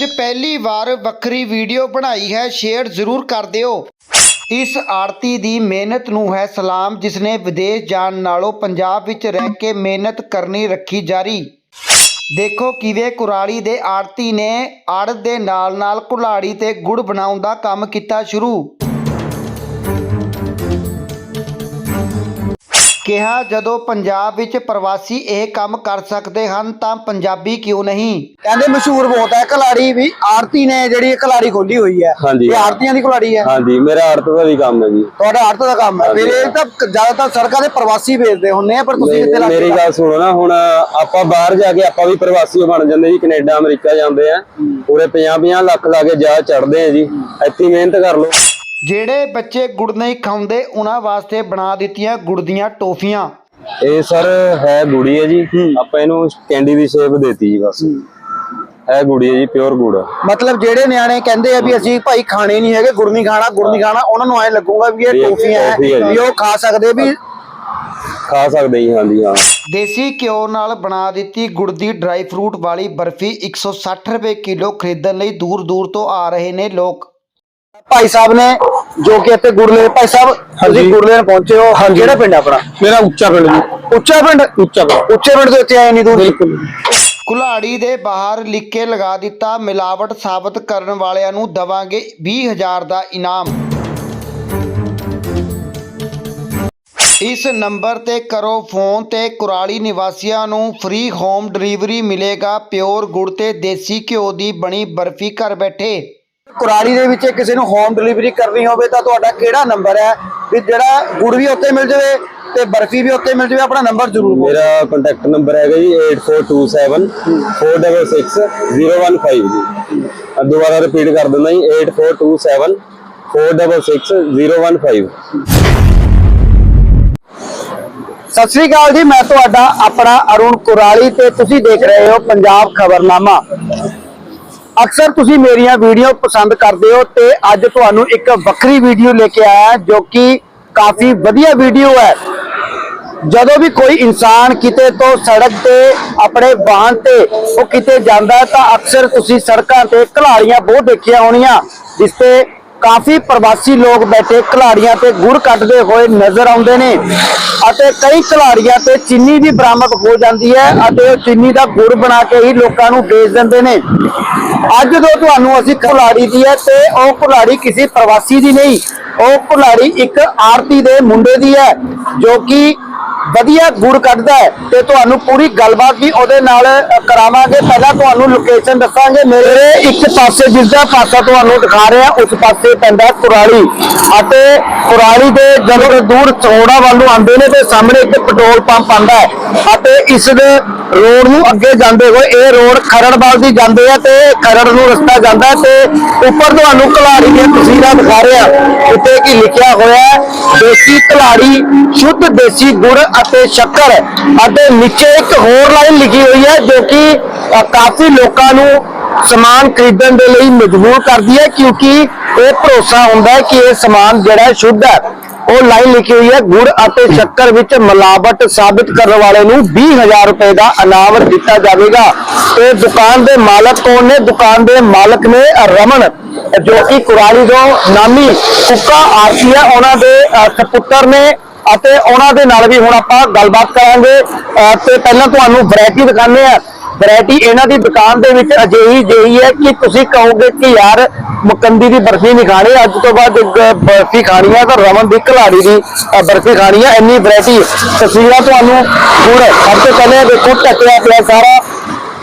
ਅੱਜ ਪਹਿਲੀ ਵਾਰ ਵੱਖਰੀ ਵੀਡੀਓ ਬਣਾਈ ਹੈ, ਸ਼ੇਅਰ ਜ਼ਰੂਰ ਕਰ ਦਿਓ। ਇਸ ਆੜਤੀ ਦੀ ਮਿਹਨਤ ਨੂੰ ਹੈ ਸਲਾਮ, ਜਿਸਨੇ ਵਿਦੇਸ਼ ਜਾਣ ਨਾਲੋਂ ਪੰਜਾਬ ਵਿੱਚ ਰਹਿ ਕੇ ਮਿਹਨਤ ਕਰਨੀ ਰੱਖੀ ਜਾਰੀ। ਦੇਖੋ ਕਿਵੇਂ ਕੁਰਾਲੀ ਦੇ ਆੜਤੀ ਨੇ ਆੜਤ ਦੇ ਨਾਲ ਨਾਲ ਕੁਲਾੜੀ ਤੇ ਗੁੜ ਬਣਾਉਣ ਦਾ ਕੰਮ ਕੀਤਾ ਸ਼ੁਰੂ। ਕਿਹਾ ਜਦੋਂ ਪੰਜਾਬ ਵਿੱਚ ਪ੍ਰਵਾਸੀ ਇਹ ਕੰਮ ਕਰ ਸਕਦੇ ਹਨ ਤਾਂ ਪੰਜਾਬੀ ਕਿਉਂ ਨਹੀਂ? ਕਹਿੰਦੇ ਮਸ਼ਹੂਰ ਬਹੁਤ ਹੈ ਕਲਾੜੀ ਵੀ ਆਰਤੀ ਨੇ ਜਿਹੜੀ ਕਲਾੜੀ ਖੋਲੀ ਹੋਈ ਹੈ। ਹਾਂਜੀ। ਇਹ ਆਰਤੀਆਂ ਦੀ ਕਲਾੜੀ ਹੈ। ਹਾਂਜੀ ਮੇਰਾ ਆੜਤ ਦਾ ਵੀ ਕੰਮ ਹੈ ਜੀ। ਤੁਹਾਡਾ ਆਰਤ ਦਾ ਕੰਮ ਹੈ। ਫਿਰ ਇਹ ਤਾਂ ਜ਼ਿਆਦਾਤਰ ਸੜਕਾਂ ਦੇ ਪ੍ਰਵਾਸੀ ਵੇਚਦੇ ਹੁੰਦੇ ਆ ਪਰ ਤੁਸੀਂ ਕਿੱਥੇ ਲੱਗ ਮੇਰੀ ਗੱਲ ਸੁਣੋ ਨਾ ਹੁਣ ਆਪਾਂ ਬਾਹਰ ਜਾ ਕੇ ਆਪਾਂ ਵੀ ਪ੍ਰਵਾਸੀ ਬਣ ਜਾਂਦੇ ਜੀ ਕੈਨੇਡਾ ਅਮਰੀਕਾ ਜਾਂਦੇ ਆ। ਪੂਰੇ 50-50 ਲੱਖ ਲਾ ਕੇ ਜਾ ਚੜਦੇ ਆ ਜੀ। ਇੱਥੇ ਹੀ ਮਿਹਨਤ ਕਰ ਲਓ। ਜਿਹੜੇ ਬੱਚੇ ਗੁੜ ਨਹੀਂ ਖਾਂਦੇ ਉਹਨਾਂ ਵਾਸਤੇ ਬਣਾ ਦਿੱਤੀਆਂ ਗੁੜ ਦੀਆਂ ਟੋਫੀਆਂ। ਇਹ ਸਰ ਹੈ ਗੁੜੀ ਹੈ। ਜੀ ਆਪਾਂ ਇਹਨੂੰ ਕੈਂਡੀ ਦੀ ਸ਼ੇਪ ਦੇਤੀ ਜੀ ਬਸ। ਹੈ। ਗੁੜੀ ਹੈ ਜੀ ਪਿਓਰ ਗੁੜ। ਮਤਲਬ ਜਿਹੜੇ ਨਿਆਣੇ ਕਹਿੰਦੇ ਆ ਵੀ ਅਸੀਂ ਭਾਈ ਖਾਣੇ ਨਹੀਂ ਹੈਗੇ ਗੁੜ ਨਹੀਂ ਖਾਣਾ ਗੁੜ ਨਹੀਂ ਖਾਣਾ ਉਹਨਾਂ ਨੂੰ ਐ ਲੱਗੂਗਾ ਵੀ ਇਹ ਇਹ ਟੋਫੀਆਂ ਹੈ ਟੌਫੀ ਹੈ ਜੀ। ਵੀ ਉਹ ਖਾ ਸਕਦੇ ਵੀ ਖਾ ਸਕਦੇ ਜੀ ਹਾਂਜੀ ਹਾਂ। ਦੇਸੀ ਘਿਓ ਨਾਲ ਬਣਾ ਦਿੱਤੀ ਗੁੜ ਦੀ ਡਰਾਈ ਫਰੂਟ ਵਾਲੀ ਬਰਫੀ 160 ਰੁਪਏ ਕਿਲੋ ਖਰੀਦਣ ਲਈ ਦੂਰ ਦੂਰ ਤੋਂ ਆ ਰਹੇ ਨੇ ਲੋਕ। ਭਾਈ ਸਾਹਿਬ ਨੇ ਜੋ ਕਿ ਇੱਥੇ ਗੁੜ ਲੈ ਭਾਈ ਸਾਹਿਬ ਤੁਸੀਂ ਗੁੜ ਲੈਣ ਪਹੁੰਚੇ ਹੋ। ਕਿਹੜਾ ਪਿੰਡ ਆਪਣਾ? ਮੇਰਾ ਉੱਚਾ ਪਿੰਡ ਜੀ। ਉੱਚਾ ਪਿੰਡ? ਉੱਚਾ ਪਿੰਡ। ਉੱਚੇ ਪਿੰਡ ਤੋਂ ਇੱਥੇ ਆਏ ਨਹੀਂ ਦੂਰ? ਬਿਲਕੁਲ। ਕੁਲਾੜੀ ਦੇ ਬਾਹਰ ਲਿਖ ਕੇ ਲਗਾ ਦਿੱਤਾ ਮਿਲਾਵਟ ਸਾਬਤ ਕਰਨ ਵਾਲਿਆਂ ਨੂੰ ਦਵਾਂਗੇ 20000 ਦਾ ਇਨਾਮ। ਇਸ ਨੰਬਰ ਤੇ ਕਰੋ ਫੋਨ ਤੇ ਕੁਰਾਲੀ ਨਿਵਾਸੀਆਂ ਨੂੰ ਫ੍ਰੀ ਹੋਮ ਡਿਲੀਵਰੀ ਮਿਲੇਗਾ। ਪਿਓਰ ਗੁੜ ਤੇ ਦੇਸੀ ਘਿਓ ਦੀ ਬਣੀ ਬਰਫੀ ਘਰ ਬੈਠੇ। ਕੁਰਾਲੀ ਦੇ ਵਿੱਚ ਕਿਸੇ ਨੂੰ ਹੋਮ ਡਿਲੀਵਰੀ ਕਰਨੀ ਹੋਵੇ ਤਾਂ ਤੁਹਾਡਾ ਕਿਹੜਾ ਨੰਬਰ ਹੈ? ਵੀ ਜਿਹੜਾ ਗੁੜ ਵੀ ਉੱਥੇ ਮਿਲ ਜਾਵੇ ਤੇ ਬਰਫੀ ਵੀ ਉੱਥੇ ਮਿਲ ਜਾਵੇ ਆਪਣਾ ਨੰਬਰ ਜ਼ਰੂਰ ਮੇਰਾ ਕੰਟੈਕਟ ਨੰਬਰ ਹੈਗਾ ਜੀ 8427 466 015 ਜੀ। ਆ ਦੁਬਾਰਾ ਰਿਪੀਟ ਕਰ ਦਿੰਦਾ ਜੀ 8427 466 015 ਸਤਿ ਸ੍ਰੀ ਅਕਾਲ ਜੀ ਮੈਂ ਤੁਹਾਡਾ ਆਪਣਾ ਅਰੁਣ ਕੁਰਾਲੀ ਤੇ ਤੁਸੀਂ ਦੇਖ ਰਹੇ ਹੋ ਪੰਜਾਬ ਖਬਰਨਾਮਾ। ਅਕਸਰ ਤੁਸੀਂ ਮੇਰੀਆਂ ਵੀਡੀਓ ਪਸੰਦ ਕਰਦੇ ਹੋ ਤੇ ਅੱਜ ਤੁਹਾਨੂੰ ਇੱਕ ਵੱਖਰੀ ਵੀਡੀਓ ਲੈ ਕੇ ਆਇਆ ਜੋ ਕਿ ਕਾਫੀ ਵਧੀਆ ਵੀਡੀਓ ਹੈ। ਜਦੋਂ ਵੀ ਕੋਈ ਇਨਸਾਨ ਕਿਤੇ ਤੋਂ ਸੜਕ ਤੇ ਆਪਣੇ ਵਾਹਨ ਤੇ ਉਹ ਕਿਤੇ ਜਾਂਦਾ ਤਾਂ ਅਕਸਰ ਤੁਸੀਂ ਸੜਕਾਂ ਤੇ ਘਲਾੜੀਆਂ ਬਹੁਤ ਦੇਖੀਆਂ ਹੋਣੀਆਂ, ਜਿਸ ਤੇ ਕਾਫੀ ਪ੍ਰਵਾਸੀ ਲੋਕ ਬੈਠੇ ਖਿਲਾੜੀਆਂ ਤੇ ਗੁੜ ਕੱਢਦੇ ਹੋਏ ਨਜ਼ਰ ਆਉਂਦੇ ਨੇ ਅਤੇ ਕਈ ਘਲਾੜੀਆਂ ਤੇ ਚੀਨੀ ਵੀ ਬਰਾਮਦ ਹੋ ਜਾਂਦੀ ਹੈ ਅਤੇ ਉਹ ਚੀਨੀ ਦਾ ਗੁੜ ਬਣਾ ਕੇ ਹੀ ਲੋਕਾਂ ਨੂੰ ਵੇਚ ਦਿੰਦੇ ਨੇ। ਅੱਜ ਜੋ ਤੁਹਾਨੂੰ ਅਸੀਂ ਘਲਾੜੀ ਦੀ ਹੈ ਤੇ ਉਹ ਘਲਾੜੀ ਕਿਸੇ ਪ੍ਰਵਾਸੀ ਦੀ ਨਹੀਂ, ਉਹ ਘਲਾੜੀ ਇੱਕ ਆਰਤੀ ਦੇ ਮੁੰਡੇ ਦੀ ਹੈ ਜੋ ਕਿ ਵਧੀਆ ਗੁੜ ਕੱਢਦਾ ਹੈ ਤੇ ਤੁਹਾਨੂੰ ਪੂਰੀ ਗੱਲਬਾਤ ਵੀ ਉਹਦੇ ਨਾਲ ਕਰਾਵਾਂਗੇ। ਪਹਿਲਾਂ ਤੁਹਾਨੂੰ ਲੋਕੇਸ਼ਨ ਦੱਸਾਂਗੇ। ਮੇਰੇ ਇੱਕ ਪਾਸੇ ਜਿਸ ਦਾ ਪਾਸਾ ਤੁਹਾਨੂੰ ਦਿਖਾ ਰਿਹਾ, ਉਸ ਪਾਸੇ ਪੈਂਦਾ ਕੁਰਾਲੀ। ਅਤੇ ਕੁਰਾਲੀ ਦੇ ਜਦੋਂ ਦੂਰ ਚੌੜਾ ਵੱਲ ਨੂੰ ਆਉਂਦੇ ਨੇ, ਤੇ ਸਾਹਮਣੇ ਇੱਕ ਪੈਟਰੋਲ ਪੰਪ ਆਉਂਦਾ ਹੈ। ਅਤੇ ਇਸ ਦੇ ਰੋਡ ਨੂੰ ਅੱਗੇ ਜਾਂਦੇ ਹੋਏ, ਇਹ ਰੋਡ ਖਰੜਵਾਲ ਦੀ ਜਾਂਦੇ ਆ ਤੇ ਖਰੜ ਨੂੰ ਰਸਤਾ ਜਾਂਦਾ ਹੈ ਤੇ ਉੱਪਰ ਤੁਹਾਨੂੰ ਕਲਾੜੀ ਦੀਆਂ ਤਸਵੀਰਾਂ ਦਿਖਾ ਰਿਹਾ। ਉੱਤੇ ਕੀ ਲਿਖਿਆ ਹੋਇਆ ਦੇਸੀ ਕਲਾੜੀ ਸ਼ੁੱਧ ਦੇਸੀ ਗੁੜ ਅਤੇ ਸ਼ੱਕਰ ਅਤੇ ਨੀਚੇ ਇੱਕ ਹੋਰ ਲਾਈਨ ਲਿਖੀ ਹੋਈ ਹੈ ਜੋ ਕਿ ਕਾਫੀ ਲੋਕਾਂ ਨੂੰ ਸਮਾਨ ਖਰੀਦਣ ਦੇ ਲਈ ਮਜਬੂਰ ਕਰਦੀ ਹੈ ਕਿਉਂਕਿ ਇਹ ਭਰੋਸਾ ਹੁੰਦਾ ਹੈ ਕਿ ਇਹ ਸਮਾਨ ਜਿਹੜਾ ਸ਼ੁੱਧ ਹੈ। ਉਹ ਲਾਈਨ ਲਿਖੀ ਹੋਈ ਹੈ ਗੁੜ ਅਤੇ ਸ਼ੱਕਰ ਵਿੱਚ ਮਿਲਾਵਟ ਸਾਬਿਤ ਕਰਨ ਵਾਲੇ ਨੂੰ 20000 ਰੁਪਏ ਦਾ ਇਨਾਮ ਦਿੱਤਾ ਜਾਵੇਗਾ। ਤੇ ਦੁਕਾਨ ਦੇ ਮਾਲਕ ਕੌਣ ਨੇ? ਦੁਕਾਨ ਦੇ ਮਾਲਕ ਨੇ ਰਮਨ ਜੋ ਕਿ ਕੁਰਾਲੀ ਤੋਂ ਨਾਮੀ ਕੁੱਕਾ ਆਰਤੀ ਹੈ। ਉਹਨਾਂ ਦੇ ਅ, ਸਪੁੱਤਰ ਨੇ ਅਤੇ ਉਹਨਾਂ ਦੇ ਨਾਲ ਵੀ ਹੁਣ ਆਪਾਂ ਗੱਲਬਾਤ ਕਰਾਂਗੇ। ਤੇ ਪਹਿਲਾਂ ਤੁਹਾਨੂੰ ਵੈਰਾਈਟੀ ਦਿਖਾਉਂਦੇ ਆ ਵੈਰਾਈਟੀ ਇਹਨਾਂ ਦੀ ਦੁਕਾਨ ਦੇ ਵਿੱਚ ਅਜਿਹੀ ਜਿਹੀ ਹੈ ਕਿ ਤੁਸੀਂ ਕਹੋਗੇ ਕਿ ਯਾਰ ਮੁਕੰਦੀ ਦੀ ਬਰਫੀ ਨਹੀਂ ਖਾਣੀ, ਅੱਜ ਤੋਂ ਬਾਅਦ ਬਰਫੀ ਖਾਣੀ ਹੈ ਤਾਂ ਰਮਨ ਦੀ ਕਲਾੜੀ ਦੀ ਬਰਫੀ ਖਾਣੀ ਹੈ, ਇੰਨੀ ਵੈਰਾਈਟੀ ਤਸਵੀਰਾਂ ਤੁਹਾਨੂੰ ਗੁੜ, ਸਭ ਤੋਂ ਪਹਿਲੇ ਦੇਖੋ ਟੱਕਿਆ ਪਿਆ ਸਾਰਾ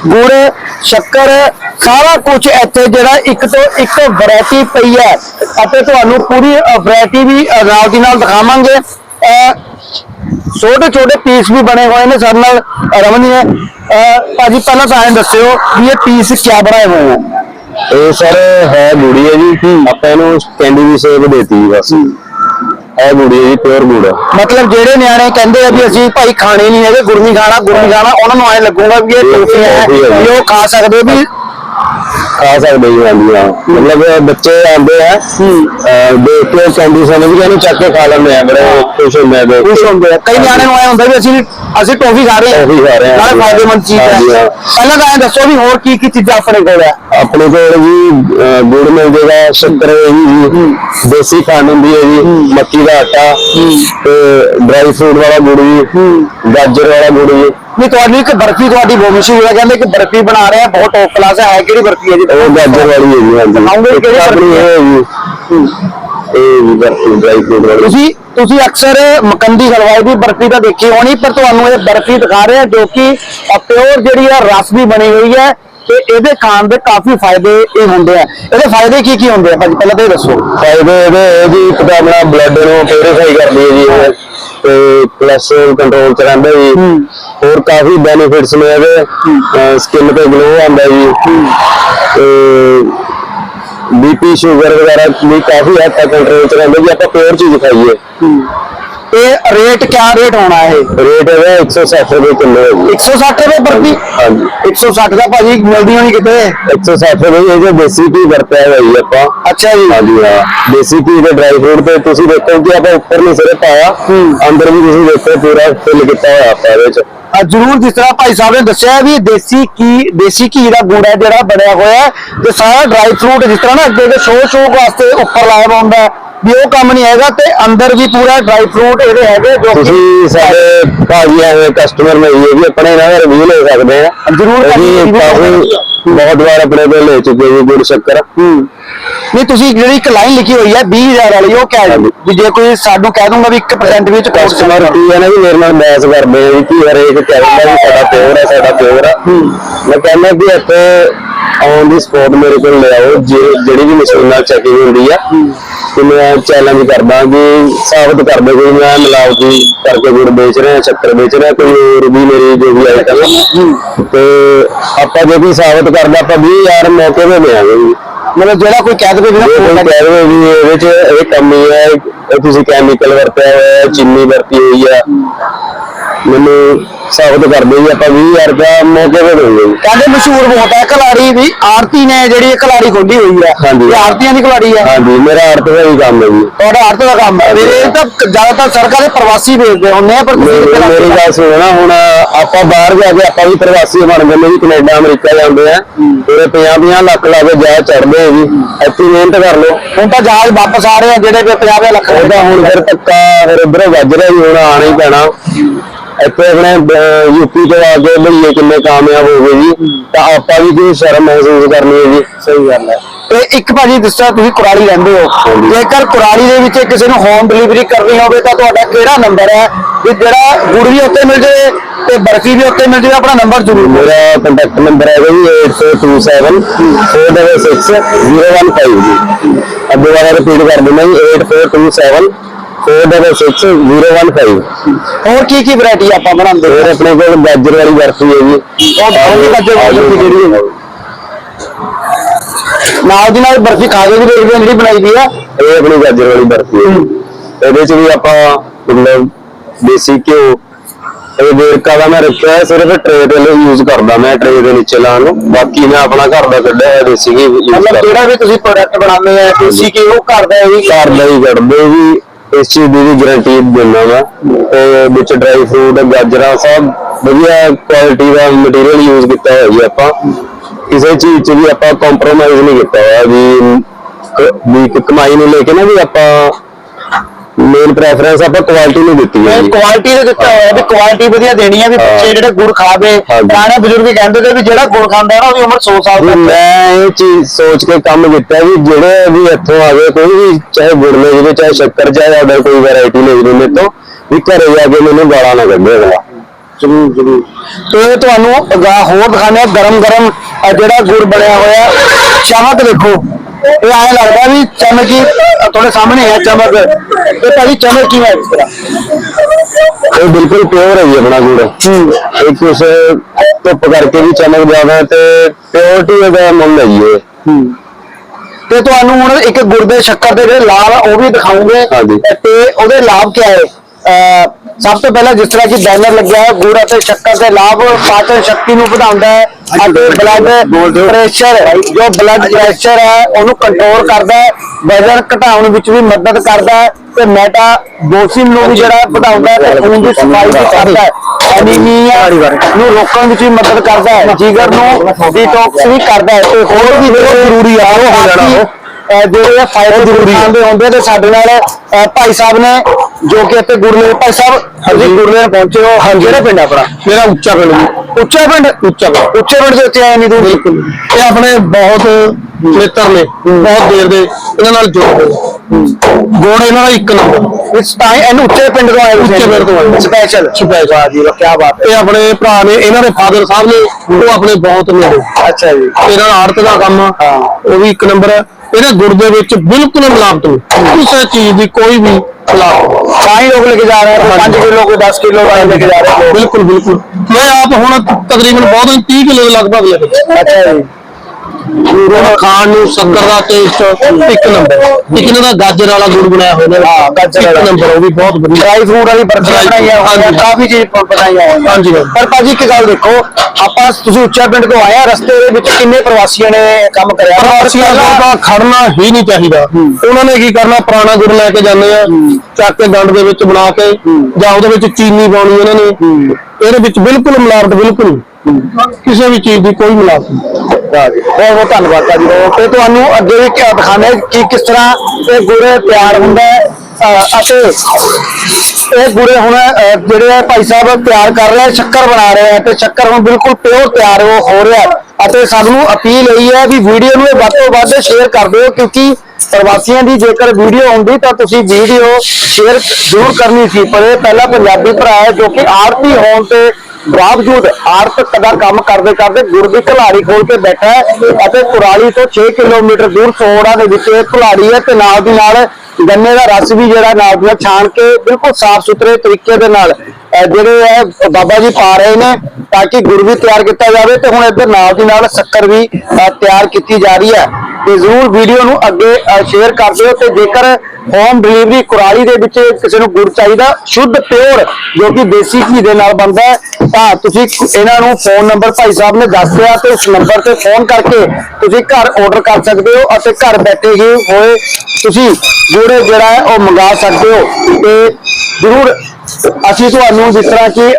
ਗੁੜ, ਸ਼ੱਕਰ, ਸਾਰਾ ਕੁਝ ਇੱਥੇ ਜਿਹੜਾ ਇੱਕ ਤੋਂ ਇੱਕ ਵੈਰਾਈਟੀ ਪਈ ਹੈ। ਅਤੇ ਤੁਹਾਨੂੰ ਪੂਰੀ ਵੈਰਾਈਟੀ ਵੀ ਨਾਲ ਦੀ ਨਾਲ ਦਿਖਾਵਾਂਗੇ। ਛੋਟੇ ਛੋਟੇ ਪੀਸ ਵੀ ਬਣੇ ਹੋਏ ਨੇ ਸਾਡੇ ਨਾਲ ਰਮਨ ਜੀ ਨੇ ਭਾਜੀ ਪਹਿਲਾਂ ਤਾਂ ਐਂ ਦੱਸਿਓ ਵੀ ਇਹ ਪੀਸ ਕਿਆ ਬਣਾਏ ਹੋਏ ਆ ਇਹ ਸਰ ਹੈ ਗੁੜੀ ਹੈ ਜੀ। ਆਪਾਂ ਇਹਨੂੰ ਕੈਂਡੀ ਦੀ ਸ਼ੇਪ ਦੇਤੀ ਬਸ। ਹੈ। ਗੁੜੀ ਹੈ ਜੀ ਪਿਓਰ ਗੁੜ। ਮਤਲਬ ਜਿਹੜੇ ਨਿਆਣੇ ਕਹਿੰਦੇ ਆ ਵੀ ਅਸੀਂ ਭਾਈ ਖਾਣੇ ਨਹੀਂ ਹੈਗੇ ਨਹੀਂ ਖਾਣਾ ਨਹੀਂ ਖਾਣਾ ਉਹਨਾਂ ਨੂੰ ਐਂ ਲੱਗੂਗਾ ਵੀ ਇਹ ਟੋਫੀਆਂ ਹੈ ਵੀ ਉਹ ਖਾ ਸਕਦੇ ਵੀ ਖਾ ਸਕਦੇ ਜੀ ਹਾਂਜੀ ਹਾਂ। ਮਤਲਬ ਬੱਚੇ ਆਉਂਦੇ ਆ ਅਹ ਦੇਖ ਕੇ ਕੈਂਡੀ ਸਮਝ ਕੇ ਇਹਨੂੰ ਚੱਕ ਕੇ ਖਾ ਲੈਂਦੇ ਆ ਬੜੇ ਖੁਸ਼ ਹੁੰਦੇ ਆ ਦੇਖ ਖੁਸ਼ ਕੇ। ਹੁੰਦੇ ਆ। ਕਈ ਨਿਆਣੇ ਨੂੰ ਐਂ ਹੁੰਦਾ ਵੀ ਅਸੀਂ ਅਸੀਂ ਟੋਫੀ ਖਾ ਰਹੇ ਹਾਂ। ਟੌਫੀ ਖਾ ਰਹੇ ਹਾਂ। ਨਾਲੇ ਫਾਇਦੇਮੰਦ ਚੀਜ਼ ਹਾਂਜੀ, ਹੈ। ਪਹਿਲਾਂ ਤਾਂ ਇਹ ਦੱਸੋ ਵੀ ਹੋਰ ਕੀ ਕੀ ਚੀਜ਼ਾਂ ਆਪਣੇ ਕੋਲ ਹੈ। ਆਪਣੇ ਕੋਲ ਜੀ ਅਹ, ਗੁੜ ਮਿਲ ਜਾਏਗਾ ਸ਼ੱਕਰ ਹੋਏਗੀ ਜੀ ਦੇਸੀ ਖੰਡ ਹੁੰਦੀ ਹੈ ਜੀ ਮੱਕੀ ਦਾ ਆਟਾ ਤੇ ਡਰਾਈ ਫਰੂਟ ਵਾਲਾ ਗੁੜ ਜੀ ਗਾਜਰ ਵਾਲਾ ਗੁੜ ਜੀ। ਨਹੀਂ ਤੁਹਾਡੀ ਇੱਕ ਬਰਫੀ ਤੁਹਾਡੀ ਬਹੁਤ ਮਸ਼ਹੂਰ ਹੈ ਕਹਿੰਦੇ ਕਿ ਬਰਫੀ ਬਣਾ ਰਹੇ ਆ ਬਹੁਤ ਟੌਪ ਕਲਾਸ ਹੈ ਕਿਹੜੀ ਬਰਫੀ ਹੈ ਜੀ? ਉਹ ਗਾਜਰ ਵਾਲੀ ਹੈ ਜੀ ਹਾਂਜੀ। ਇੱਕ ਕਿਹੜੀ ਆਪਣੀ ਬਰਫੀ ਹੈ? ਜੀ। ਤੁਸੀਂ ਤੁਸੀਂ ਅਕਸਰ ਮਕੰਦੀ ਹਲਵਾਈ ਦੀ ਬਰਫੀ ਤਾਂ ਦੇਖੀ ਹੋਣੀ ਪਰ ਤੁਹਾਨੂੰ ਇਹ ਬਰਫੀ ਦਿਖਾ ਰਹੇ ਜੋ ਕਿ ਪਿਓਰ ਜਿਹੜੀ ਹੈ ਰਸ ਦੀ ਬਣੀ ਹੋਈ ਹੈ ਤੇ ਇਹਦੇ ਖਾਣ ਦੇ ਕਾਫੀ ਫਾਇਦੇ ਇਹ ਹੁੰਦੇ ਆ। ਇਹਦੇ ਫਾਇਦੇ ਕੀ ਕੀ ਹੁੰਦੇ ਆ? ਭਾਜੀ ਪਹਿਲਾਂ ਤਾਂ ਦੱਸੋ। ਫਾਇਦੇ ਇਹਦੇ ਇਹ ਜੀ ਇੱਕ ਤਾਂ ਆਪਣਾ ਬਲੱਡ ਨੂੰ ਪਿਊਰੀਫਾਈ ਕਰਦੀ ਹੈ ਜੀ ਇਹ। ਤੇ ਕੋਲੇਸਟ੍ਰੋਲ ਕੰਟਰੋਲ ਚ ਰਹਿੰਦਾ ਜੀ। ਹੋਰ ਕਾਫੀ ਬੈਨੀਫਿਟਸ ਨੇ ਇਹਦੇ। ਸਕਿਨ ਤੇ ਗਲੋ ਆਉਂਦਾ ਜੀ। ਤੇ ਬੀਪੀ ਸ਼ੂਗਰ ਵਗੈਰਾ ਵੀ ਕਾਫੀ ਹੱਦ ਤੱਕ ਕੰਟਰੋਲ ਚ ਰਹਿੰਦਾ ਜੀ ਆਪਾਂ ਪਿਓਰ ਚੀਜ਼ ਖਾਈਏ। ਤੇ ਰੇਟ ਕਿਆ ਰੇਟ ਹੋਣਾ ਇਹ? ਰੇਟ ਇਹਦਾ 160 ਰੁਪਏ ਕਿਲੋ ਹੈ ਜੀ। 160 ਰੁਪਏ ਬਰਫੀ ਹਾਂਜੀ। 160 ਦਾ ਭਾਜੀ ਮਿਲਦੀ ਹੋਣੀ ਕਿਤੇ? 160 ਰੁਪਏ ਇਹ ਜੋ ਦੇਸੀ ਘੀ ਵਰਤਿਆ ਹੋਇਆ ਜੀ ਆਪਾਂ। ਅੱਛਾ ਜੀ। ਹਾਂਜੀ ਹਾਂ। ਦੇਸੀ ਘੀ ਦੇ ਡਰਾਈ ਫਰੂਟ ਤੇ ਤੁਸੀਂ ਦੇਖੋ ਕਿ ਆਪਾਂ ਉੱਪਰ ਨਹੀਂ ਸਿਰੇ ਪਾਇਆ ਅੰਦਰ ਵੀ ਤੁਸੀਂ ਦੇਖੋ ਪੂਰਾ ਫਿਲ ਕੀਤਾ ਹੋਇਆ ਆਪਾਂ ਇਹਦੇ ਚ ਆ ਜਰੂਰ ਜਿਸ ਤਰ੍ਹਾਂ ਭਾਈ ਸਾਹਿਬ ਨੇ ਦੱਸਿਆ ਵੀ ਦੇਸੀ ਕੀ ਦੇਸੀ ਘੀ ਦਾ ਗੁੜ ਹੈ ਜਿਹੜਾ ਬਣਿਆ ਹੋਇਆ ਤੇ ਸਾਰਾ ਡਰਾਈ ਫਰੂਟ ਜਿਸ ਤਰ੍ਹਾਂ ਨਾ ਅੱਗੇ ਦੇ ਸ਼ੋਅ ਸ਼ੋਅ ਵਾਸਤੇ ਉੱਪਰ ਲਾਇਆ ਹੁੰਦਾ ਵੀ ਉਹ ਕੰਮ ਨਹੀਂ ਹੈਗਾ ਤੇ ਅੰਦਰ ਵੀ ਪੂਰਾ ਡਰਾਈ ਫਰੂਟ ਇਹਦੇ ਹੈਗੇ ਜੋ ਤੁਸੀਂ ਸਾਡੇ ਭਾਜੀ ਐਵੇਂ ਕਸਟਮਰ ਨੇ ਇਹ ਵੀ ਆਪਣੇ ਦਾ ਰਿਵਿਊ ਲੈ ਸਕਦੇ ਆ। ਜ਼ਰੂਰ ਵੀ review ਕਾਫੀ ਬਹੁਤ ਵਾਰ ਆਪਣੇ ਕੋਲ ਲੈ ਚੁੱਕੇ ਜੀ ਗੁੜ ਸ਼ੱਕਰ। ਨਹੀਂ ਤੁਸੀਂ ਜਿਹੜੀ ਇੱਕ ਲਾਈਨ ਲਿਖੀ ਹੋਈ ਹੈ 20000 ਵਾਲੀ ਉਹ ਕਿਆ ਹੈ ਵੀ ਜੇ ਕੋਈ ਸਾਨੂੰ ਕਹਿ ਦੂੰਗਾ ਵੀ 1% ਵਿੱਚ ਕਸਟਮਰ ਕੀ ਹੈ ਨਾ ਵੀ ਮੇਰੇ ਨਾਲ ਮੈਚ ਕਰਦੇ ਆ ਜੀ ਕਿ ਹਰੇਕ ਕਹਿੰਦਾ ਵੀ ਸਾਡਾ ਪਿਓਰ ਹੈ ਸਾਡਾ ਪਿਓਰ ਹੈ। ਮੈਂ ਕਹਿੰਦਾ ਕਿ ਇੱਥੇ ਔਨ ਦੀ ਸਪੋਟ ਮੇਰੇ ਕੋਲ ਲੈ ਆਓ ਜਿਹੜੀ ਵੀ ਮਸ਼ੀਨ ਨਾਲ ਚੈਕਿੰਗ ਹੁੰਦੀ ਆ। ਤੇ ਮੈਂ ਚੈਲੰਜ ਕਰਦਾ ਕਿ ਸਾਬਤ ਕਰ ਦੇ ਕੋਈ ਮੈਂ ਮਿਲਾਵਟੀ ਕਰਕੇ ਗੁੜ ਵੇਚ ਰਿਹਾ ਸ਼ੱਕਰ ਵੇਚ ਰਿਹਾ ਕੋਈ ਹੋਰ ਵੀ ਮੇਰੀ ਜੋ ਵੀ ਆਈਟਮ ਤੇ ਆਪਾਂ ਜੇ ਕੋਈ ਸਾਬਤ ਕਰਦਾ ਆਪਾਂ 20000 ਮੌਕੇ ਤੇ ਦੇਵਾਂਗੇ ਜੀ। ਮਤਲਬ ਜਿਹੜਾ ਕੋਈ ਕਹਿ ਦੇਵੇ ਵੀ ਕੋਈ ਕਹਿ ਰਹੇ ਵੀ ਇਹਦੇ ਚ ਇਹ ਕਮੀ ਹੈ ਤੁਸੀਂ ਕੈਮੀਕਲ ਵਰਤਿਆ ਹੋਇਆ ਚੀਨੀ ਵਰਤੀ ਹੋਈ ਹੈ ਮੈਨੂੰ ਸਾਬਤ ਕਰ ਦਿਓ ਜੀ ਆਪਾਂ 20000 ਰੁਪਇਆ ਮੌਕੇ ਤੇ ਦੇਵਾਂਗੇ ਜੀ। ਕਹਿੰਦੇ ਮਸ਼ਹੂਰ ਬਹੁਤ ਹੈ ਕਲਾੜੀ ਵੀ ਆਰਤੀ ਨੇ ਜਿਹੜੀ ਇਹ ਕਲਾੜੀ ਖੋਲੀ ਹੋਈ ਹੈ ਹਾਂਜੀ। ਇਹ ਆਰਤੀਆਂ ਦੀ ਕਲਾੜੀ ਹੈ। ਹਾਂਜੀ ਮੇਰਾ ਅਰਥ ਦਾ ਹੀ ਕੰਮ ਹੈ ਜੀ। ਤੁਹਾਡਾ ਆਰਤ ਦਾ ਕੰਮ ਹੈ। ਇਹ ਤਾਂ ਜ਼ਿਆਦਾਤਰ ਸੜਕਾਂ ਦੇ ਪ੍ਰਵਾਸੀ ਵੇਚਦੇ ਹੁੰਦੇ ਆ ਪਰ ਤੁਸੀਂ ਮੇਰੀ ਕਿੱਥੇ ਮੇਰੀ ਰੱਖਦੇ ਗੱਲ ਸੁਣੋ ਨਾ ਹੁਣ ਆਪਾਂ ਬਾਹਰ ਜਾ ਕੇ ਆਪਾਂ ਵੀ ਪ੍ਰਵਾਸੀ ਬਣ ਗਏ ਜੀ ਕੈਨੇਡਾ ਅਮਰੀਕਾ ਜਾਂਦੇ ਆ। ਪੂਰੇ 50 50 ਲੱਖ ਲਾ ਕੇ ਜਾ ਚੜਦੇ ਆ ਜੀ। ਇੱਥੇ ਮਿਹਨਤ ਕਰ ਲਓ। ਹੁਣ ਤਾਂ ਜਹਾਜ਼ ਵਾਪਸ ਆ ਰਹੇ ਆ ਜਿਹੜੇ ਵੀ 50 ਲੱਖ ਦੇ ਉਹਦਾ ਹੁਣ ਫਿਰ ਧੱਕਾ ਫਿਰ ਉਧਰੋਂ ਵੱਜ ਰਿਹਾ ਜੀ ਹੁਣ ਆਣਾ ਹੀ ਪੈਣਾ। ਇੱਥੇ ਆਪਣੇ ਯੂਪੀ ਤੋਂ ਆ ਕੇ ਲਈਏ ਕਿੰਨੇ ਕਾਮਯਾਬ ਹੋ ਗਏ ਜੀ। ਤਾਂ ਆਪਾਂ ਵੀ ਕੋਈ ਸ਼ਰਮ ਮਹਿਸੂਸ ਕਰਨੀ ਹੈ ਜੀ। ਸਹੀ ਗੱਲ ਹੈ। ਤੇ ਇੱਕ ਭਾਜੀ ਦੱਸੋ ਤੁਸੀਂ ਕੁਰਾਲੀ ਰਹਿੰਦੇ ਹੋ ਜੇਕਰ ਕੁਰਾਲੀ ਦੇ ਵਿੱਚ ਕਿਸੇ ਨੂੰ ਹੋਮ ਡਿਲੀਵਰੀ ਕਰਨੀ ਹੋਵੇ ਤਾਂ ਤੁਹਾਡਾ ਕਿਹੜਾ ਨੰਬਰ ਹੈ? ਵੀ ਜਿਹੜਾ ਗੁੜ ਵੀ ਉੱਤੇ ਮਿਲ ਜਾਵੇ ਤੇ ਬਰਫੀ ਵੀ ਉੱਤੇ ਮਿਲ ਜਾਵੇ ਆਪਣਾ ਨੰਬਰ ਜ਼ਰੂਰ ਮੇਰਾ ਕੰਟੈਕਟ ਨੰਬਰ ਹੈਗਾ ਜੀ 8427 466 015 ਜੀ। ਅੱਗੇ ਵਾਰ ਰਿਪੀਟ ਕਰ ਦਿੰਦਾ ਜੀ 8427 466 015 ਹੋਰ ਕੀ ਕੀ ਵੈਰਾਈਟੀ ਆਪਾਂ ਬਣਾਉਂਦੇ? ਫਿਰ ਹੋ ਆਪਣੇ ਕੋਲ ਗਾਜਰ ਵਾਲੀ ਬਰਫੀ ਹੈ ਜੀ। ਉਹ ਗਾਜਰ ਵਾਲੀ ਬਰਫੀ ਕਿਹੜੀ ਹੈ? ਨਾਲ ਦੀ ਨਾਲ ਬਰਫੀ ਖਾ ਕੇ ਵੀ ਦੇਖਦੇ ਹਾਂ ਜਿਹੜੀ ਬਣਾਈ ਦੀ ਆ। ਇਹ ਆਪਣੀ ਗਾਜਰ ਵਾਲੀ ਬਰਫੀ ਹੈ। ਇਹਦੇ ਚ ਵੀ ਆਪਾਂ ਮਤਲਬ ਦੇਸੀ ਘਿਓ ਇਹ ਵੇਰਕਾ ਦਾ ਮੈਂ ਰੱਖਿਆ ਹੈ, ਸਿਰਫ ਟਰੇ ਦੇ ਲਈ ਯੂਜ਼ ਕਰਦਾ ਮੈਂ ਟਰੇ ਦੇ ਨੀਚੇ ਲਾਉਣ ਨੂੰ। ਬਾਕੀ ਮੈਂ ਆਪਣਾ ਘਰ ਦਾ ਕੱਢਿਆ ਹੋਇਆ ਦੇਸੀ ਘੀ ਮਤਲਬ ਜਿਹੜਾ ਵੀ ਤੁਸੀਂ ਪ੍ਰੋਡਕਟ ਬਣਾਉਂਦੇ ਆ ਦੇਸੀ ਕਿ ਉਹ ਘਰ ਦਾ ਹੀ? ਘਰ ਦਾ ਹੀ ਕੱਢਦੇ ਵੀ ਇਸ ਚੀਜ਼ ਦੀ ਵੀ ਗਾਰੰਟੀ ਦਿੰਦਾ ਵਾ। ਤੇ ਵਿੱਚ ਡਰਾਈ ਫਰੂਟ ਗਾਜਰਾਂ, ਸਭ ਵਧੀਆ ਕੁਆਲਿਟੀ ਦਾ ਮਟੀਰੀਅਲ ਯੂਜ਼ ਕੀਤਾ ਹੋਇਆ ਜੀ ਆਪਾਂ। ਕਿਸੇ ਚੀਜ਼ 'ਚ ਵੀ ਆਪਾਂ ਕੰਪਰੋਮਾਈਜ਼ ਨਹੀਂ ਕੀਤਾ ਹੋਇਆ ਵੀ ਵੀ ਕਮਾਈ ਨੂੰ ਲੈ ਕੇ ਨਾ ਵੀ ਆਪਾਂ ਮੇਨ ਪ੍ਰੈਫਰੈਂਸ ਆਪਾਂ ਕੁਆਲਿਟੀ ਨੂੰ ਦਿੱਤੀ ਹੈ ਜੀ। ਕੁਆਲਿਟੀ ਦੇ ਦਿੱਤਾ ਹੋਇਆ ਵੀ ਕੁਆਲਿਟੀ ਵਧੀਆ ਦੇਣੀ ਹੈ ਵੀ ਬੱਚੇ ਜਿਹੜੇ ਗੁੜ ਖਾਵੇ। ਪੁਰਾਣੇ ਬਜ਼ੁਰਗ ਕਹਿੰਦੇ ਤੇ ਵੀ ਜਿਹੜਾ ਗੁੜ ਖਾਂਦਾ ਹੈ ਨਾ ਉਹਦੀ ਉਮਰ 100 ਸਾਲ ਤੱਕ ਹੈ। ਮੈਂ ਇਹ ਚੀਜ਼ ਸੋਚ ਕੇ ਕੰਮ ਕੀਤਾ ਵੀ ਜਿਹੜੇ ਵੀ ਇੱਥੋਂ ਆ ਗਏ ਕੋਈ ਵੀ ਚਾਹੇ ਗੁੜ ਲੈ ਜਾਵੇ ਚਾਹੇ ਸ਼ੱਕਰ ਚਾਹੇ ਆਰਡਰ ਕੋਈ ਵੈਰਾਈਟੀ ਲੈ ਜਾਵੇ ਮੇਰੇ ਤੋਂ ਵੀ ਘਰੇ ਜਾ ਕੇ ਮੈਨੂੰ ਗਾਲਾਂ ਨਾ ਕੱਢੇ ਅਗਲਾ। ਜ਼ਰੂਰ ਜ਼ਰੂਰ। ਤੇ ਤੁਹਾਨੂੰ ਅਗਾਂਹ ਹੋਰ ਦਿਖਾਣੇ ਗਰਮ ਗਰਮ ਜਿਹੜਾ ਗੁੜ ਬਣਿਆ ਹੋਇਆ ਚਮਕ ਦੇਖੋ ਇਹ ਐਂ ਲੱਗਦਾ ਵੀ ਚਮਕ ਹੀ ਤੁਹਾਡੇ ਸਾਹਮਣੇ ਹੈ ਚਮਕ। ਇਹ ਭਾਜੀ ਚਮਕ ਕਿਵੇਂ ਹੈ ਇਸ ਤਰ੍ਹਾਂ? ਇਹ ਬਿਲਕੁਲ ਪਿਓਰ ਹੈ ਜੀ ਆਪਣਾ ਗੁੜ। ਇਹ ਕੁਛ ਧੁੱਪ ਕਰਕੇ ਵੀ ਚਮਕ ਜਾਵੇ ਤੇ ਪਿਓਰਟੀ ਦਾ ਮੁੱਲ ਹੈ ਜੀ ਇਹ। ਤੇ ਤੁਹਾਨੂੰ ਹੁਣ ਇੱਕ ਗੁੜ ਦੇ ਸ਼ੱਕਰ ਦੇ ਜਿਹੜੇ ਲਾਭ ਆ ਉਹ ਵੀ ਦਿਖਾਉਂਗੇ। ਹਾਂਜੀ। ਤੇ ਉਹਦੇ ਲਾਭ ਕੀ ਹੈ? ਸਭ ਤੋਂ ਪਹਿਲਾਂ ਜਿਸ ਤਰ੍ਹਾਂ ਕਿ ਬੈਨਰ ਲੱਗਿਆ ਹੈ ਗੁੜ ਅਤੇ ਸ਼ੱਕਰ ਦੇ ਲਾਭ ਪਾਚਨ ਸ਼ਕਤੀ ਨੂੰ ਵਧਾਉਂਦਾ ਹੈ ਅਤੇ ਬਲੱਡ ਪ੍ਰੈਸ਼ਰ ਜੋ ਬਲੱਡ ਪ੍ਰੈਸ਼ਰ ਹੈ ਉਹਨੂੰ ਕੰਟਰੋਲ ਕਰਦਾ ਹੈ ਵਜ਼ਨ ਘਟਾਉਣ ਵਿੱਚ ਵੀ ਮਦਦ ਕਰਦਾ ਹੈ ਤੇ ਮੈਟਾਬੋਲਿਜ਼ਮ ਨੂੰ ਵੀ ਜਿਹੜਾ ਵਧਾਉਂਦਾ ਹੈ ਤੇ ਖੂਨ ਦੀ ਸਫ਼ਾਈ ਵੀ ਕਰਦਾ ਹੈ। ਐਨੀਮੀਆ ਨੂੰ ਰੋਕਣ ਵਿੱਚ ਵੀ ਮਦਦ ਕਰਦਾ ਹੈ ਜਿਗਰ ਨੂੰ ਡੀਟੌਕਸ ਵੀ ਕਰਦਾ ਹੈ ਤੇ ਹੋਰ ਵੀ ਬਹੁਤ ਜ਼ਰੂਰੀ ਆ ਉਹ ਹੋ ਜਾਣਾ ਜਿਹੜੇ ਫਾਇਦੇ ਜ਼ਰੂਰੀ ਖਾਂਦੇ ਹੁੰਦੇ ਤੇ ਸਾਡੇ ਨਾਲ ਭਾਈ ਸਾਹਿਬ ਨੇ ਜੋ ਕਿ ਇੱਥੇ ਗੁਰਲੇ ਭਾਈ ਸਾਹਿਬ ਤੁਸੀਂ ਗੁਰਲੇ ਪਹੁੰਚੇ ਹੋ। ਹਾਂ ਕਿਹੜਾ ਪਿੰਡ ਆਪਣਾ? ਮੇਰਾ ਉੱਚਾ ਪਿੰਡ ਜੀ। ਉੱਚਾ ਪਿੰਡ? ਉੱਚਾ ਪਿੰਡ। ਉੱਚੇ ਪਿੰਡ ਦੇ ਉੱਤੇ ਆਏ ਨਹੀਂ ਤੁਸੀਂ ਬਿਲਕੁਲ। ਇਹ ਆਪਣੇ ਬਹੁਤ ਮਿੱਤਰ ਨੇ ਬਹੁਤ ਦੇਰ ਦੇ ਇਹਨਾਂ ਨਾਲ ਜੁੜੇ ਹੋਏ। ਗੋੜ ਇਹਨਾਂ ਦਾ ਇੱਕ ਨੰਬਰ। ਇਸ ਹੀ ਇਹਨੂੰ ਉੱਚੇ ਪਿੰਡ ਤੋਂ ਆਏ ਉੱਚੇ ਪਿੰਡ ਤੋਂ ਆਏ। Special Special। ਵਾਹ ਜੀ ਕੀ ਬਾਤ ਇਹ ਆਪਣੇ ਭਰਾ ਨੇ ਇਹਨਾਂ ਦੇ ਫਾਦਰ ਸਾਹਿਬ ਨੇ ਉਹ ਆਪਣੇ ਬਹੁਤ ਨੇੜੇ ਅੱਛਾ ਜੀ। ਇਹਨਾਂ ਦਾ ਆੜਤ ਦਾ ਕੰਮ। ਉਹ ਵੀ ਇੱਕ ਨੰਬਰ ਹੈ ਇਹਦੇ ਗੁੜ ਦੇ ਵਿੱਚ ਬਿਲਕੁਲ ਮਿਲਾਵਟ ਨਹੀਂ ਕਿਸੇ ਚੀਜ਼ ਦੀ ਕੋਈ ਵੀ ਲੋਕ ਲੈ ਕੇ ਜਾ ਰਹੇ ਹਨ 5 ਕਿਲੋ ਕੋਈ 10 ਕਿਲੋ ਦਾ ਲੈ ਕੇ ਜਾ ਰਹੇ ਬਿਲਕੁਲ ਬਿਲਕੁਲ। ਮੈਂ ਆਪ ਹੁਣ ਤਕਰੀਬਨ ਬਹੁਤ 30 ਕਿਲੋ ਲਗਭਗ ਲੈ ਕੇ ਹੁਣ ਖਾਣ ਨੂੰ ਸ਼ੱਕਰ ਦਾ ਟੇਸਟ ਇੱਕ ਨੰਬਰ ਇੱਕ ਇਹਨਾਂ ਦਾ ਗਾਜਰ ਵਾਲਾ ਗੁੜ ਬਣਾਇਆ ਹੋਇਆ ਨੇ। ਹਾਂ, ਗਾਜਰ ਵਾਲਾ। ਨੰਬਰ ਉਹ ਵੀ ਬਹੁਤ ਵਧੀਆ। ਡਰਾਈ ਫਰੂਟ ਵਾਲੀ ਬਰਫੀਆਂ Dry ਬਣਾਈਆਂ ਹੋਈਆਂ ਹਾਂਜੀ। ਕਾਫੀ ਚੀਜ਼ ਬਣਾਈਆਂ ਹੋਈਆਂ ਹਾਂਜੀ। ਪਰ ਭਾਜੀ ਇੱਕ ਗੱਲ ਦੇਖੋ ਆਪਾਂ ਤੁਸੀਂ ਉੱਚਾ ਪਿੰਡ ਤੋਂ ਆਏ ਆ ਰਸਤੇ ਦੇ ਵਿੱਚ ਕਿੰਨੇ ਪ੍ਰਵਾਸੀਆਂ ਨੇ ਕੰਮ ਕਰਿਆ? ਪ੍ਰਵਾਸੀਆਂ ਦਾ ਖੜਨਾ ਹੀ ਨਹੀਂ ਚਾਹੀਦਾ। ਉਹਨਾਂ ਨੇ ਕੀ ਕਰਨਾ ਪੁਰਾਣਾ ਗੁੜ ਲੈ ਕੇ ਜਾਂਦੇ ਆ ਚੱਕ ਕੇ ਦੰਡ ਦੇ ਵਿੱਚ ਬਣਾ ਕੇ ਜਾਂ ਉਹਦੇ ਵਿੱਚ ਚੀਨੀ ਪਾਉਣੀ ਇਹਨਾਂ ਨੇ। ਇਹਦੇ ਵਿੱਚ ਬਿਲਕੁਲ ਮਿਲਾਵਟ ਬਿਲਕੁਲ। ਕਿਸੇ ਵੀ ਚੀਜ਼ ਦੀ ਕੋਈ ਮਿਲਾਵਟ ਨਹੀਂ। ਬਹੁਤ ਬਹੁਤ ਧੰਨਵਾਦ ਭਾਜੀ ਬਹੁਤ ਤੇ ਤੁਹਾਨੂੰ ਅੱਗੇ ਵੀ ਕਿਆ ਦਿਖਾਣੇ ਕਿ ਕਿਸ ਤਰ੍ਹਾਂ ਇਹ ਗੁੜੇ ਤਿਆਰ ਹੁੰਦਾ ਹੈ, ਅਹ, ਅਤੇ ਇਹ ਗੁੜੇ ਹੁਣ, ਅਹ, ਜਿਹੜੇ ਆ ਭਾਈ ਸਾਹਿਬ ਤਿਆਰ ਕਰ ਰਹੇ ਆ, ਸ਼ੱਕਰ ਬਣਾ ਰਹੇ ਆ, ਤੇ ਸ਼ੱਕਰ ਹੁਣ ਬਿਲਕੁਲ ਪਿਓਰ ਤਿਆਰ ਹੋ ਹੋ ਰਿਹਾ ਹੈ। ਅਤੇ ਸਭ ਨੂੰ ਅਪੀਲ ਇਹੀ ਹੈ ਵੀ ਵੀਡੀਓ ਨੂੰ ਇਹ ਵੱਧ ਤੋਂ ਵੱਧ ਸ਼ੇਅਰ ਕਰ ਦਿਓ, ਕਿਉਂਕਿ ਪ੍ਰਵਾਸੀਆਂ ਦੀ ਜੇਕਰ ਵੀਡੀਓ ਹੁੰਦੀ ਤਾਂ ਤੁਸੀਂ ਵੀਡੀਓ ਸ਼ੇਅਰ ਜ਼ਰੂਰ ਕਰਨੀ ਸੀ। ਪਰ ਇਹ ਪਹਿਲਾ ਪੰਜਾਬੀ ਭਰਾ ਹੈ ਜੋ ਕਿ ਆਰਤੀ ਹੋਣ ਤੇ ਬਾਵਜੂਦ ਆਰਥਿਕ ਦਾ ਕੰਮ ਕਰਦੇ ਕਰਦੇ ਗੁੜ ਦੀ ਘਲਾੜੀ ਖੋਲ ਕੇ ਬੈਠਾ ਹੈ ਅਤੇ ਕੁਰਾਲੀ ਤੋਂ 6 ਕਿਲੋਮੀਟਰ ਦੂਰ ਸੋੜਾ ਦੇ ਵਿੱਚ ਇਹ ਘਲਾੜੀ ਹੈ ਤੇ ਨਾਲ ਦੀ ਨਾਲ ਗੰਨੇ ਦਾ ਰਸ ਵੀ ਜਿਹੜਾ ਨਾਲ ਦੀ ਨਾਲ ਛਾਣ ਕੇ ਬਿਲਕੁਲ ਸਾਫ਼ ਸੁਥਰੇ ਤਰੀਕੇ ਦੇ ਨਾਲ ਜਿਹੜੇ ਹੈ ਬਾਬਾ ਜੀ ਪਾ ਰਹੇ ਨੇ ਤਾਂ ਕਿ ਗੁੜ ਵੀ ਤਿਆਰ ਕੀਤਾ ਜਾਵੇ ਤੇ ਹੁਣ ਇੱਧਰ ਨਾਲ ਦੀ ਨਾਲ ਸ਼ੱਕਰ ਵੀ ਤਿਆਰ ਕੀਤੀ ਜਾ ਰਹੀ ਹੈ। ਤੇ ਜ਼ਰੂਰ ਵੀਡੀਓ ਨੂੰ ਅੱਗੇ ਸ਼ੇਅਰ ਕਰ ਦਿਓ ਤੇ ਜੇਕਰ ਹੋਮ ਡਿਲੀਵਰੀ ਕੁਰਾਲੀ ਦੇ ਵਿੱਚ ਕਿਸੇ ਨੂੰ ਗੁੜ ਚਾਹੀਦਾ, ਸ਼ੁੱਧ ਪਿਓਰ ਜੋ ਕਿ ਦੇਸੀ ਘੀ ਦੇ ਨਾਲ ਬਣਦਾ ਹੈ, ਤਾਂ ਤੁਸੀਂ ਇਹਨਾਂ ਨੂੰ ਫੋਨ ਨੰਬਰ ਭਾਈ ਸਾਹਿਬ ਨੇ ਦੱਸ ਦੱਸਿਆ ਤੇ ਉਸ ਨੰਬਰ ਤੇ ਫੋਨ ਕਰਕੇ ਤੁਸੀਂ ਘਰ ਆਰਡਰ ਕਰ ਸਕਦੇ ਹੋ ਅਤੇ ਘਰ ਬੈਠੇ ਹੀ ਹੋਏ ਤੁਸੀਂ ਗੁੜ ਜਿਹੜਾ ਹੈ ਉਹ ਮੰਗਾ ਸਕਦੇ ਹੋ। ਤੇ ਜ਼ਰੂਰ ਅਸੀਂ ਤੁਹਾਨੂੰ ਜਿਸ ਤਰ੍ਹਾਂ ਕਿ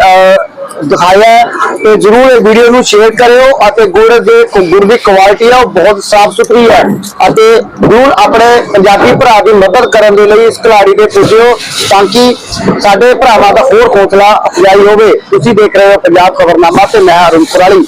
ਦਿਖਾਇਆ ਹੈ। ਤੇ ਜਰੂਰ ਇਹ ਵੀਡੀਓ ਨੂੰ ਸ਼ੇਅਰ ਕਰਿਓ ਅਤੇ ਗੁੜ ਦੇ ਗੁੜ ਦੀ ਕੁਆਲਿਟੀ ਹੈ ਉਹ ਬਹੁਤ ਸਾਫ਼ ਸੁਥਰੀ ਹੈ। ਅਤੇ ਜਰੂਰ ਆਪਣੇ ਪੰਜਾਬੀ ਭਰਾ ਦੀ ਮਦਦ ਕਰਨ ਦੇ ਲਈ ਇਸ ਖਿਲਾੜੀ ਦੇ ਪੁੱਜਿਓ ਤਾਂ ਕਿ ਸਾਡੇ ਭਰਾਵਾਂ ਦਾ ਹੋਰ ਹੌਸਲਾ ਅਫਜ਼ਾਈ ਹੋਵੇ। ਤੁਸੀਂ ਦੇਖ ਰਹੇ ਹੋ ਪੰਜਾਬ ਖਬਰਨਾਮਾ ਤੇ ਮੈਂ ਅਰੁਣ ਕੁਰਾਲੀ